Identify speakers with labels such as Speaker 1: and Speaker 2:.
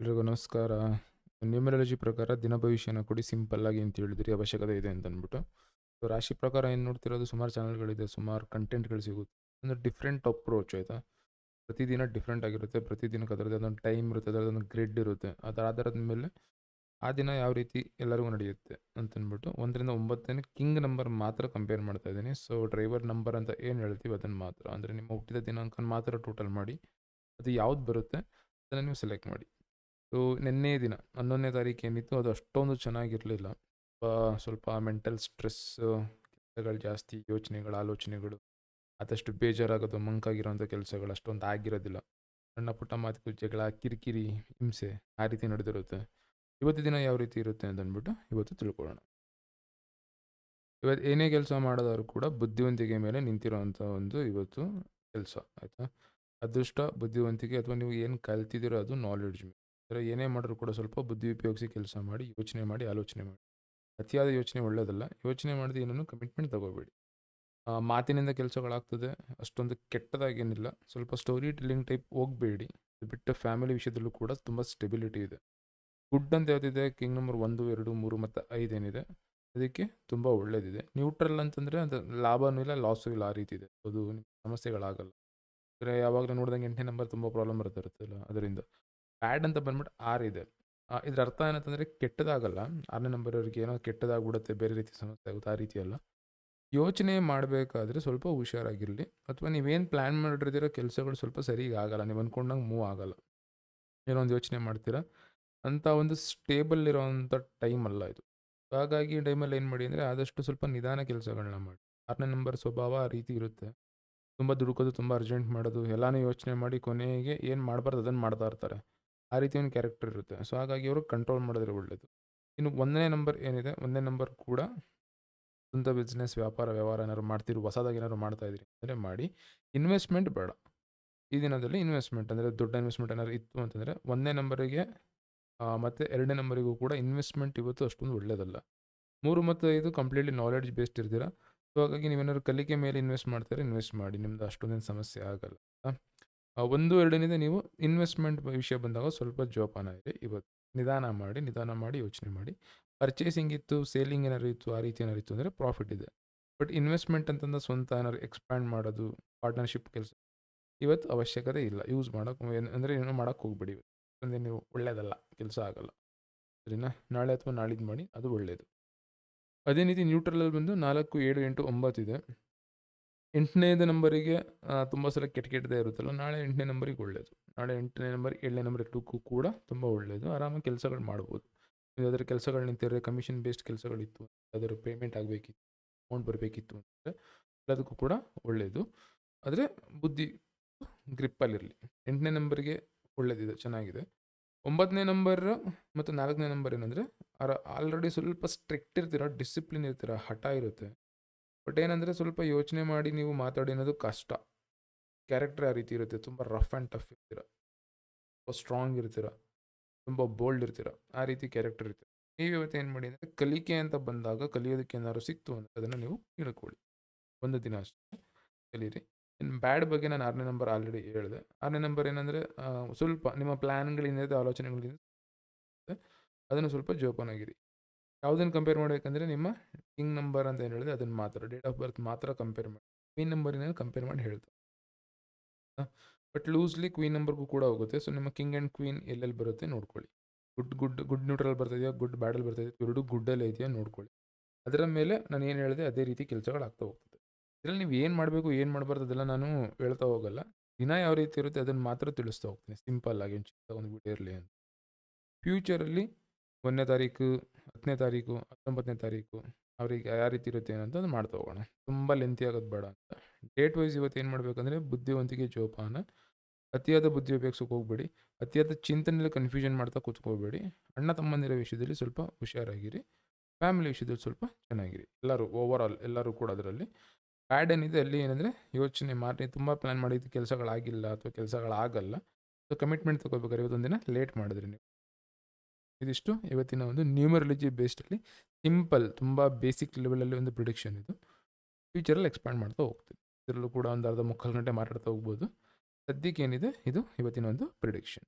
Speaker 1: ಎಲ್ರಿಗೂ ನಮಸ್ಕಾರ. ನ್ಯೂಮರಾಲಜಿ ಪ್ರಕಾರ ದಿನ ಭವಿಷ್ಯನ ಕೊಡಿ ಸಿಂಪಲ್ ಆಗಿ ಅಂತ ಹೇಳಿದ್ರಿ, ಅವಶ್ಯಕತೆ ಇದೆ ಅಂತ ಅಂದ್ಬಿಟ್ಟು. ಸೊ ರಾಶಿ ಪ್ರಕಾರ ಏನು ನೋಡ್ತಿರೋದು? ಸುಮಾರು ಚಾನಲ್ಗಳಿದೆ, ಸುಮಾರು ಕಂಟೆಂಟ್ಗಳು ಸಿಗುತ್ತೆ. ಅಂದರೆ ಡಿಫ್ರೆಂಟ್ ಅಪ್ರೋಚ್ ಆಯಿತಾ? ಪ್ರತಿದಿನ ಡಿಫ್ರೆಂಟ್ ಆಗಿರುತ್ತೆ, ಪ್ರತಿದಿನಕ್ಕೆ ಅದರದ್ದು ಅದೊಂದು ಟೈಮ್ ಇರುತ್ತೆ ಅದರದ್ದೊಂದು ಗ್ರಿಡ್ ಇರುತ್ತೆ. ಅದರ ಆಧಾರದ ಮೇಲೆ ಆ ದಿನ ಯಾವ ರೀತಿ ಎಲ್ಲರಿಗೂ ನಡೆಯುತ್ತೆ ಅಂತಂದ್ಬಿಟ್ಟು ಒಂದರಿಂದ ಒಂಬತ್ತನೇ ಕಿಂಗ್ ನಂಬರ್ ಮಾತ್ರ ಕಂಪೇರ್ ಮಾಡ್ತಾ ಇದ್ದೀನಿ. ಸೊ ಡ್ರೈವರ್ ನಂಬರ್ ಅಂತ ಏನು ಹೇಳ್ತೀವಿ ಅದನ್ನು ಮಾತ್ರ. ಅಂದರೆ ನಿಮ್ಮ ಹುಟ್ಟಿದ ದಿನಾಂಕನ ಮಾತ್ರ ಟೋಟಲ್ ಮಾಡಿ, ಅದು ಯಾವ್ದು ಬರುತ್ತೆ ಅದನ್ನು ನೀವು ಸೆಲೆಕ್ಟ್ ಮಾಡಿ. ಸೊ ನಿನ್ನೆ ದಿನ, ಹನ್ನೊಂದನೇ ತಾರೀಕು ಏನಿತ್ತು, ಅದು ಅಷ್ಟೊಂದು ಚೆನ್ನಾಗಿರಲಿಲ್ಲ. ಸ್ವಲ್ಪ ಮೆಂಟಲ್ ಸ್ಟ್ರೆಸ್ ಕೆಲಸಗಳು ಜಾಸ್ತಿ, ಯೋಚನೆಗಳು, ಆಲೋಚನೆಗಳು, ಆದಷ್ಟು ಬೇಜಾರಾಗೋದು ಮಂಕಾಗಿರೋಂಥ ಕೆಲಸಗಳು ಅಷ್ಟೊಂದು ಆಗಿರೋದಿಲ್ಲ. ಸಣ್ಣ ಪುಟ್ಟ ಮಾತು ಜಗಳ, ಕಿರಿಕಿರಿ, ಹಿಂಸೆ ಆ ರೀತಿ ನಡೆದಿರುತ್ತೆ. ಇವತ್ತು ದಿನ ಯಾವ ರೀತಿ ಇರುತ್ತೆ ಅಂತ ಅಂದ್ಬಿಟ್ಟು ಇವತ್ತು ತಿಳ್ಕೊಳ್ಳೋಣ. ಇವತ್ತು ಏನೇ ಕೆಲಸ ಮಾಡೋದಾದ್ರು ಕೂಡ ಬುದ್ಧಿವಂತಿಕೆ ಮೇಲೆ ನಿಂತಿರೋವಂಥ ಒಂದು ಇವತ್ತು ಕೆಲಸ, ಆಯಿತಾ? ಅದೃಷ್ಟ, ಬುದ್ಧಿವಂತಿಕೆ, ಅಥವಾ ನೀವು ಏನು ಕಲ್ತಿದ್ದೀರೋ ಅದು ನಾಲೆಡ್ಜ್ ಅಂದರೆ ಏನೇ ಮಾಡಿದ್ರು ಕೂಡ ಸ್ವಲ್ಪ ಬುದ್ಧಿ ಉಪಯೋಗಿಸಿ ಕೆಲಸ ಮಾಡಿ, ಯೋಚನೆ ಮಾಡಿ, ಆಲೋಚನೆ ಮಾಡಿ. ಅತಿಯಾದ ಯೋಚನೆ ಒಳ್ಳೆಯದಲ್ಲ ಯೋಚನೆ ಮಾಡಿದ ಏನನ್ನು ಕಮಿಟ್ಮೆಂಟ್ ತಗೋಬೇಡಿ ಮಾತಿನಿಂದ ಕೆಲಸಗಳಾಗ್ತದೆ. ಅಷ್ಟೊಂದು ಕೆಟ್ಟದಾಗೇನಿಲ್ಲ. ಸ್ವಲ್ಪ ಸ್ಟೋರಿ ಟೆಲ್ಲಿಂಗ್ ಟೈಪ್ ಹೋಗಬೇಡಿ. ಬಿಟ್ಟು ಫ್ಯಾಮಿಲಿ ವಿಷಯದಲ್ಲೂ ಕೂಡ ತುಂಬ ಸ್ಟೆಬಿಲಿಟಿ ಇದೆ. ಗುಡ್ ಅಂತ ಯಾವುದಿದೆ? ಕಿಂಗ್ ನಂಬರ್ ಒಂದು, ಎರಡು, ಮೂರು ಮತ್ತು ಐದು ಏನಿದೆ? ಅದಕ್ಕೆ ತುಂಬ ಒಳ್ಳೇದಿದೆ. ನ್ಯೂಟ್ರಲ್ ಅಂತಂದರೆ ಅದು ಲಾಭನೂ ಇಲ್ಲ ಲಾಸು ಇಲ್ಲ ಆ ರೀತಿ ಇದೆ. ಅದು ಸಮಸ್ಯೆಗಳಾಗಲ್ಲ. ಅಂದರೆ ಯಾವಾಗಲೂ ನೋಡಿದಂಗೆ ಎಂಟನೇ ನಂಬರ್ ತುಂಬ ಪ್ರಾಬ್ಲಮ್ ಬರ್ತಾ ಇರುತ್ತಲ್ಲ, ಅದರಿಂದ. ಬ್ಯಾಡ್ ಅಂತ ಬಂದ್ಬಿಟ್ಟು ಆರ್ ಇದೆ. ಇದ್ರ ಅರ್ಥ ಏನಂತಂದರೆ ಕೆಟ್ಟದಾಗಲ್ಲ. ಆರನೇ ನಂಬರ್ ಅವ್ರಿಗೆ ಏನೋ ಕೆಟ್ಟದಾಗ್ಬಿಡುತ್ತೆ, ಬೇರೆ ರೀತಿ ಸಮಸ್ಯೆ ಆಗುತ್ತೆ, ಆ ರೀತಿ ಅಲ್ಲ. ಯೋಚನೆ ಮಾಡಬೇಕಾದ್ರೆ ಸ್ವಲ್ಪ ಹುಷಾರಾಗಿರಲಿ. ಅಥವಾ ನೀವೇನು ಪ್ಲ್ಯಾನ್ ಮಾಡಿರ್ದಿರೋ ಕೆಲಸಗಳು ಸ್ವಲ್ಪ ಸರಿಗೆ ಆಗಲ್ಲ. ನೀವು ಅಂದ್ಕೊಂಡಂಗೆ ಮೂವ್ ಆಗಲ್ಲ. ಏನೋ ಒಂದು ಯೋಚನೆ ಮಾಡ್ತೀರಾ? ಅಂಥ ಒಂದು ಸ್ಟೇಬಲ್ ಇರೋವಂಥ ಟೈಮ್ ಅಲ್ಲ ಇದು. ಹಾಗಾಗಿ ಈ ಟೈಮಲ್ಲಿ ಏನು ಮಾಡಿ ಅಂದರೆ ಆದಷ್ಟು ಸ್ವಲ್ಪ ನಿಧಾನ ಕೆಲಸಗಳನ್ನ ಮಾಡಿ. ಆರನೇ ನಂಬರ್ ಸ್ವಭಾವ ಆ ರೀತಿ ಇರುತ್ತೆ. ತುಂಬ ದುಡುಕೋದು, ತುಂಬ ಅರ್ಜೆಂಟ್ ಮಾಡೋದು, ಎಲ್ಲನೂ ಯೋಚನೆ ಮಾಡಿ ಕೊನೆಗೆ ಏನು ಮಾಡಬಾರ್ದು ಅದನ್ನು ಮಾಡ್ತಾ ಇರ್ತಾರೆ. ಆ ರೀತಿ ಒಂದು ಕ್ಯಾರೆಕ್ಟರ್ ಇರುತ್ತೆ. ಸೊ ಹಾಗಾಗಿ ಅವರು ಕಂಟ್ರೋಲ್ ಮಾಡಿದ್ರೆ ಒಳ್ಳೆಯದು ಇನ್ನು ಒಂದನೇ ನಂಬರ್ ಏನಿದೆ? ಒಂದನೇ ನಂಬರ್ ಕೂಡ ಸ್ವಂತ ಬಿಸ್ನೆಸ್ ವ್ಯಾಪಾರ, ವ್ಯವಹಾರ ಏನಾದ್ರು ಮಾಡ್ತಿರು, ಹೊಸದಾಗಿ ಏನಾದ್ರು ಮಾಡ್ತಾ ಇದ್ರಿ ಅಂದರೆ ಮಾಡಿ. ಇನ್ವೆಸ್ಟ್ಮೆಂಟ್ ಬೇಡ. ಈ ದಿನದಲ್ಲಿ ಇನ್ವೆಸ್ಟ್ಮೆಂಟ್ ಅಂದರೆ ದೊಡ್ಡ ಇನ್ವೆಸ್ಟ್ಮೆಂಟ್ ಏನಾದ್ರು ಇತ್ತು ಅಂತಂದರೆ ಒಂದನೇ ನಂಬರಿಗೆ ಮತ್ತು ಎರಡನೇ ನಂಬರಿಗೂ ಕೂಡ ಇನ್ವೆಸ್ಟ್ಮೆಂಟ್ ಇವತ್ತು ಅಷ್ಟೊಂದು ಒಳ್ಳೆಯದಲ್ಲ ಮೂರು ಮತ್ತು ಐದು ಕಂಪ್ಲೀಟ್ಲಿ ನಾಲೆಡ್ಜ್ ಬೇಸ್ಡ್ ಇರ್ತೀರ? ಸೊ ಹಾಗಾಗಿ ನೀವೇನಾದ್ರು ಕಲಿಕೆ ಮೇಲೆ ಇನ್ವೆಸ್ಟ್ ಮಾಡ್ತಾರೆ ಇನ್ವೆಸ್ಟ್ ಮಾಡಿ. ನಿಮ್ದು ಅಷ್ಟೊಂದೇನು ಸಮಸ್ಯೆ ಆಗಲ್ಲ. ಒಂದು, ಎರಡನೇದು ನೀವು ಇನ್ವೆಸ್ಟ್ಮೆಂಟ್ ವಿಷಯ ಬಂದಾಗ ಸ್ವಲ್ಪ ಜೋಪಾನ ಇದೆ. ಇವತ್ತು ನಿಧಾನ ಮಾಡಿ ನಿಧಾನ ಮಾಡಿ, ಯೋಚನೆ ಮಾಡಿ. ಪರ್ಚೇಸಿಂಗ್ ಇತ್ತು ಸೇಲಿಂಗ್ ಏನಾದ್ರು ಇತ್ತು, ಆ ರೀತಿ ಏನಾದ್ರು ಇತ್ತು ಅಂದರೆ ಪ್ರಾಫಿಟ್ ಇದೆ. ಬಟ್ ಇನ್ವೆಸ್ಟ್ಮೆಂಟ್ ಅಂತಂದ್ರೆ ಸ್ವಂತ ಏನಾದ್ರು ಎಕ್ಸ್ಪ್ಯಾಂಡ್ ಮಾಡೋದು ಪಾರ್ಟ್ನರ್ಶಿಪ್ ಕೆಲಸ ಇವತ್ತು ಅವಶ್ಯಕತೆ ಇಲ್ಲ. ಯೂಸ್ ಮಾಡೋಕೆ ಅಂದರೆ ಏನೋ ಮಾಡೋಕ್ಕೆ ಹೋಗ್ಬೇಡಿ ಅಂದರೆ ನೀವು ಒಳ್ಳೆಯದಲ್ಲ ಕೆಲಸ ಆಗಲ್ಲ. ಸರಿನಾ? ನಾಳೆ ಅಥವಾ ನಾಳಿದ್ದು ಮಾಡಿ, ಅದು ಒಳ್ಳೆಯದು ಅದೇ ರೀತಿ ನ್ಯೂಟ್ರಲಲ್ಲಿ ಬಂದು ನಾಲ್ಕು, ಏಳು, ಎಂಟು ಒಂಬತ್ತಿದೆ ಎಂಟನೇದು ನಂಬರಿಗೆ ತುಂಬ ಸಲ ಕೆಟ್ಟ ಕೆಟ್ಟದೇ ಇರುತ್ತಲ್ಲ, ನಾಳೆ ಎಂಟನೇ ನಂಬರಿಗೆ ಒಳ್ಳೆಯದು ನಾಳೆ ಎಂಟನೇ ನಂಬರ್, ಏಳನೇ ನಂಬರ್ ಟೂಕು ಕೂಡ ತುಂಬ ಒಳ್ಳೆಯದು ಆರಾಮಾಗಿ ಕೆಲಸಗಳು ಮಾಡ್ಬೋದು. ಯಾವುದಾದ್ರೂ ಕೆಲಸಗಳು ನಿಂತಿದ್ರೆ ಕಮಿಷನ್ ಬೇಸ್ಡ್ ಕೆಲಸಗಳಿತ್ತು ಯಾವ್ದಾದ್ರು ಪೇಮೆಂಟ್ ಆಗಬೇಕಿತ್ತು ಅಮೌಂಟ್ ಬರಬೇಕಿತ್ತು ಅಂದರೆ ಎಲ್ಲದಕ್ಕೂ ಕೂಡ ಒಳ್ಳೆಯದು ಆದರೆ ಬುದ್ಧಿ ಗ್ರಿಪ್ಪಲ್ಲಿರಲಿ. ಎಂಟನೇ ನಂಬರಿಗೆ ಒಳ್ಳೆಯದಿದೆ ಚೆನ್ನಾಗಿದೆ. ಒಂಬತ್ತನೇ ನಂಬರ್ ಮತ್ತು ನಾಲ್ಕನೇ ನಂಬರ್ ಏನಂದರೆ ಆಲ್ರೆಡಿ ಸ್ವಲ್ಪ ಸ್ಟ್ರಿಕ್ಟ್ ಇರ್ತೀರ ಡಿಸಿಪ್ಲಿನ್ ಇರ್ತೀರ, ಹಠ ಇರುತ್ತೆ. ಬಟ್ ಏನಂದರೆ ಸ್ವಲ್ಪ ಯೋಚನೆ ಮಾಡಿ ನೀವು ಮಾತಾಡಿ ಅನ್ನೋದು ಕಷ್ಟ. ಕ್ಯಾರೆಕ್ಟರ್ ಆ ರೀತಿ ಇರುತ್ತೆ. ತುಂಬ ರಫ್ ಆ್ಯಂಡ್ ಟಫ್ ಇರ್ತೀರ. ತುಂಬ ಸ್ಟ್ರಾಂಗ್ ಇರ್ತೀರ. ತುಂಬ ಬೋಲ್ಡ್ ಇರ್ತೀರ. ಆ ರೀತಿ ಕ್ಯಾರೆಕ್ಟರ್ ಇರ್ತೀರ. ನೀವು ಇವತ್ತು ಏನು ಮಾಡಿ ಅಂದರೆ ಕಲಿಕೆ ಅಂತ ಬಂದಾಗ ಕಲಿಯೋದಕ್ಕೆ ಏನಾದ್ರು ಸಿಕ್ತು ಅಂದರೆ ಅದನ್ನು ನೀವು ತಿಳ್ಕೊಳ್ಳಿ. ಒಂದು ದಿನ ಅಷ್ಟೇ ಕಲೀರಿ. ಇನ್ನು ಬ್ಯಾಡ್ ಬಗ್ಗೆ ನಾನು ಆರನೇ ನಂಬರ್ ಆಲ್ರೆಡಿ ಹೇಳಿದೆ. ಆರನೇ ನಂಬರ್ ಏನಂದರೆ ಸ್ವಲ್ಪ ನಿಮ್ಮ ಪ್ಲ್ಯಾನ್ಗಳಿಂದ ಆಲೋಚನೆಗಳಿಂದ ಅದನ್ನು ಸ್ವಲ್ಪ ಜೋಪಾನಾಗಿರಿ. ಯಾವುದನ್ನು ಕಂಪೇರ್ ಮಾಡಬೇಕಂದ್ರೆ ನಿಮ್ಮ ಕಿಂಗ್ ನಂಬರ್ ಅಂತ ಏನು ಹೇಳಿದೆ ಅದನ್ನು ಮಾತ್ರ ಡೇಟ್ ಆಫ್ ಬರ್ತ್ ಮಾತ್ರ ಕಂಪೇರ್ ಮಾಡಿ ಕ್ವೀನ್ ನಂಬರಿನ ಕಂಪೇರ್ ಮಾಡಿ ಹೇಳ್ತಾರೆ. ಬಟ್ ಲೂಸ್ಲಿ ಕ್ವೀನ್ ನಂಬರ್ಗೂ ಕೂಡ ಹೋಗುತ್ತೆ. ಸೊ ನಿಮ್ಮ ಕಿಂಗ್ ಆ್ಯಂಡ್ ಕ್ವೀನ್ ಎಲ್ಲೆಲ್ಲಿ ಬರುತ್ತೆ ನೋಡ್ಕೊಳ್ಳಿ. ಗುಡ್ ಗುಡ್ ಗುಡ್ ನ್ಯೂಟ್ರಲ್ ಬರ್ತಿದೆಯೋ ಗುಡ್, ಬ್ಯಾಡಲ್ ಬರ್ತಿದೆಯೋ ಎರಡು ಗುಡ್ಡಲ್ಲಿ ಇದೆಯಾ ನೋಡ್ಕೊಳ್ಳಿ. ಅದರ ಮೇಲೆ ನಾನು ಏನು ಹೇಳಿದೆ, ಅದೇ ರೀತಿ ಕೆಲಸಗಳು ಆಗ್ತಾ ಹೋಗ್ತದೆ. ಇದರಲ್ಲಿ ನೀವು ಏನು ಮಾಡಬೇಕು, ಏನು ಮಾಡಬಾರ್ದು ಅದೆಲ್ಲ ನಾನು ಹೇಳ್ತಾ ಹೋಗಲ್ಲ. ದಿನ ಯಾವ ರೀತಿ ಇರುತ್ತೆ ಅದನ್ನು ಮಾತ್ರ ತಿಳಿಸ್ತಾ ಹೋಗ್ತೀನಿ. ಸಿಂಪಲ್ ಆಗಿ ಒಂದು ಚಿಕ್ಕ ಒಂದು ವಿಡಿಯೋ ಇರಲಿ ಅಂತ. ಫ್ಯೂಚರಲ್ಲಿ ಒಂದನೇ ತಾರೀಕು ಹತ್ತನೇ ತಾರೀಕು, ಹತ್ತೊಂಬತ್ತನೇ ತಾರೀಕು ಅವ್ರಿಗೆ ಯಾವ ರೀತಿ ಇರುತ್ತೆ ಅದು ಮಾಡ್ತಾ ಹೋಗೋಣ. ತುಂಬ ಲೆಂತಿ ಆಗೋದು ಬೇಡ ಅಂತ. ಡೇಟ್ ವೈಸ್ ಇವತ್ತು ಏನು ಮಾಡಬೇಕಂದ್ರೆ ಬುದ್ಧಿವಂತಿಕೆ ಜೋಪಾನ. ಅತಿಯಾದ ಬುದ್ಧಿ ಉಪಯೋಗಿಸೋಕೆ ಹೋಗಬೇಡಿ. ಅತಿಯಾದ ಚಿಂತನೆಯಲ್ಲಿ ಕನ್ಫ್ಯೂಷನ್ ಮಾಡ್ತಾ ಕೂತ್ಕೋಬೇಡಿ. ಅಣ್ಣ ತಮ್ಮಂದಿರ ವಿಷಯದಲ್ಲಿ ಸ್ವಲ್ಪ ಹುಷಾರಾಗಿರಿ. ಫ್ಯಾಮಿಲಿ ವಿಷಯದಲ್ಲಿ ಸ್ವಲ್ಪ ಚೆನ್ನಾಗಿರಿ. ಎಲ್ಲರೂ ಓವರ್ ಆಲ್ ಎಲ್ಲರೂ ಕೂಡ ಅದರಲ್ಲಿ. ಬ್ಯಾಡ್ ಏನಿದೆ ಅಲ್ಲಿ ಏನಂದರೆ ಯೋಚನೆ ಮಾಡಿ ತುಂಬ ಪ್ಲ್ಯಾನ್ ಮಾಡಿದ್ದು ಕೆಲಸಗಳಾಗಿಲ್ಲ ಅಥವಾ ಕೆಲಸಗಳಾಗಲ್ಲ. ಸೊ ಕಮಿಟ್ಮೆಂಟ್ ತೊಗೋಬೇಕಾದ್ರೆ ಇವತ್ತೊಂದಿನ ಲೇಟ್ ಮಾಡಿದ್ರಿ ನೀವು. ಇದಿಷ್ಟು. ಇವತ್ತಿನ ಒಂದು ನ್ಯೂಮರಾಲಜಿ ಬೇಸ್ಡಲ್ಲಿ ಸಿಂಪಲ್, ತುಂಬ ಬೇಸಿಕ್ ಲೆವೆಲಲ್ಲಿ ಒಂದು ಪ್ರಿಡಿಕ್ಷನ್ ಇದು. ಫ್ಯೂಚರಲ್ಲಿ ಎಕ್ಸ್ಪ್ಯಾಂಡ್ ಮಾಡ್ತಾ ಹೋಗ್ತೀವಿ ಇದರಲ್ಲೂ ಕೂಡ ಒಂದು ಅರ್ಧ ಮುಕ್ಕಾಲು ಗಂಟೆ ಮಾತಾಡ್ತಾ ಹೋಗ್ಬೋದು. ಸದ್ಯಕ್ಕೆ ಏನಿದೆ? ಇದು ಇವತ್ತಿನ ಒಂದು ಪ್ರಿಡಿಕ್ಷನ್